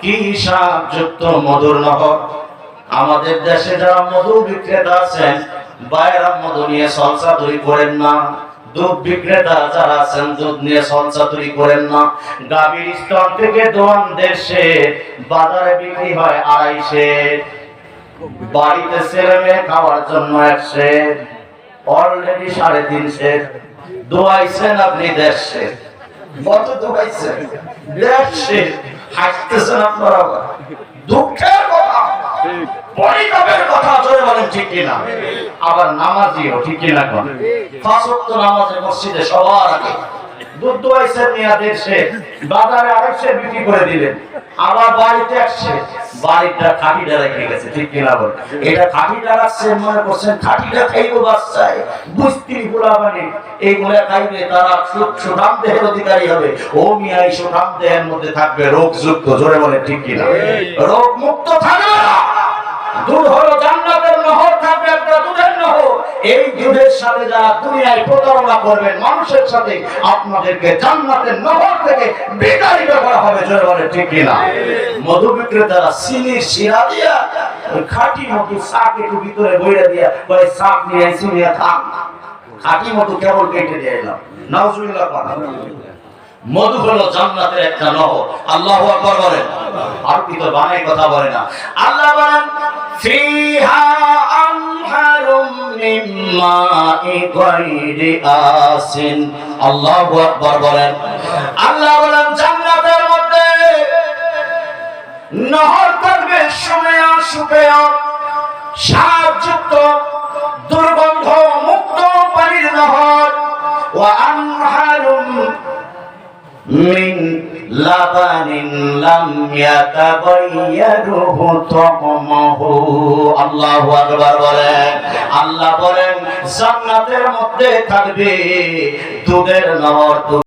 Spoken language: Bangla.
কি যুক্ত মধুর নহর? আমাদের দেশে যারা মধু বিক্রেতা আছেন, বাইরা মধু নিয়ে সলসা তৈরি করেন না। দুধ বিক্রেতা যারা আছেন, দুধ নিয়ে সলসা তৈরি করেন না। গাভীর স্তর থেকে দোয়ান দেশে বাজারে বিক্রি আড়াইশে। বাড়িতে ছেলে মেয়ে খাওয়ার জন্য একশে। অলরেডি সাড়ে তিনশে। দোয়াইছেন আপনি দেড়শে। কত দোয়াইছেন? দেড়শে। হাসতেছেন আপনারা দুঃখের কথা, পরিতাপের কথা জোরে বলেন, ঠিক কিনা? আবার নামাজিও ঠিক কিনা কোন? নামাজে মসজিদে সবার আগে নিয়ে দেশে বাজারে আরেকশে বিক্রি করে দিলেন। আবার বাড়িতে একশে বাড়িটা খাটিটা রেখে গেছে, ঠিক কিনা বল? এটা খাটিটা রাখছে, মনে করছেন খাটিটা বাচ্চায়। গুলা মানে খাইবে, তারা সু- সুঠাম দেহের অধিকারী হবে। ও মিয়া এই সুঠাম দেহের মধ্যে থাকবে রোগ যুক্ত জোরে বলে, ঠিক কিনা? রোগ মুক্ত থাকবে না দুধ হলো জান্নাতের নহর থাকবে একটা দুধের নহর এই দুধের সাথে যারা দুনিয়ায় প্রতারণা করবেন, মানুষের সাথে আপনাদেরকে জান্নাতের নহর থেকে বিতাড়িত করা হবে, জোরে ঠিক কিনা মধু বিক্রেতারা চিনির শিরা দিয়া খাঁটি মধু শাক একটু ভিতরে বইরা দিয়া বলে, শাক নিয়ে আইসি নিয়ে থাক। খাঁটি মধু কেবল কেটে দিয়ে এলাম। নাউজুবিল্লাহ পড়া মধু হলো জান্নাতের একটা নহর আল্লাহ আকবার বলেন। আর কি তো বানাই কথা বলে না। আল্লাহ বলেন, ফিহা গায়রি আসিন আল্লাহু বলেন। আল্লাহ বলেন, জান্নাতের মধ্যে নহর থাকবে, সুমেয় সুপেয় সারযুক্ত দুর্গন্ধ মুক্ত পানির নহর। ও আনহারুম মিন লাবানিন لم يتغيره طعمه আল্লাহু আকবার বলেন আল্লাহ বলেন জান্নাতের মধ্যে থাকবে দুধের নহর